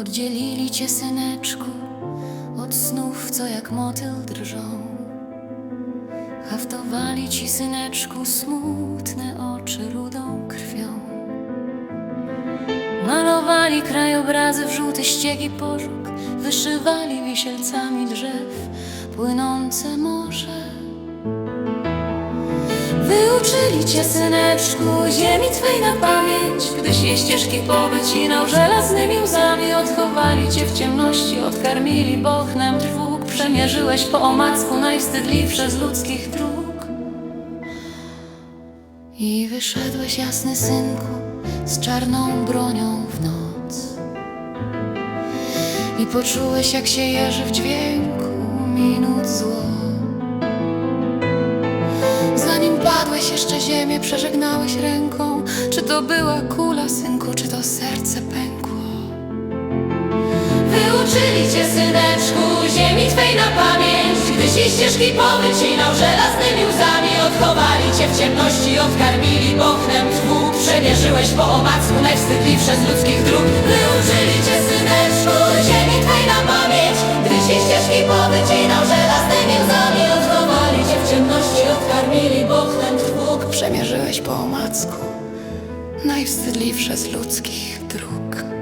Oddzielili cię, syneczku, od snów, co jak motyl drżą. Haftowali ci, syneczku, smutne oczy rudą krwią. Malowali krajobrazy w żółty ściegi pożóg, wyszywali wisielcami drzew płynące morze. Wyuczyli cię, syneczku, ziemi twej na pamięć. Gdyś jej ścieżki powycinał żelaznymi łzami Odchowali cię w ciemności, odkarmili bochnem trwóg Przemierzyłeś po omacku najwstydliwsze z ludzkich dróg. I wyszedłeś, jasny synku, z czarną bronią w noc. I poczułeś, jak się jeży w dźwięku minut zło padłeś jeszcze ziemię, przeżegnałeś ręką. Czy to była kula, synku, czy to serce pękło? Wyuczyli cię, syneczku, ziemi twej na pamięć. Gdyś jej ścieżki powycinał żelaznymi łzami Odchowali cię w ciemności, odkarmili bochnem twóg Przemierzyłeś po omacku najwstydliwsze z ludzkich dróg. Wyuczyli cię, syneczku, ziemi twej na pamięć. Gdyś jej ścieżki powycinał żelaznymi po omacku, najwstydliwsze z ludzkich dróg.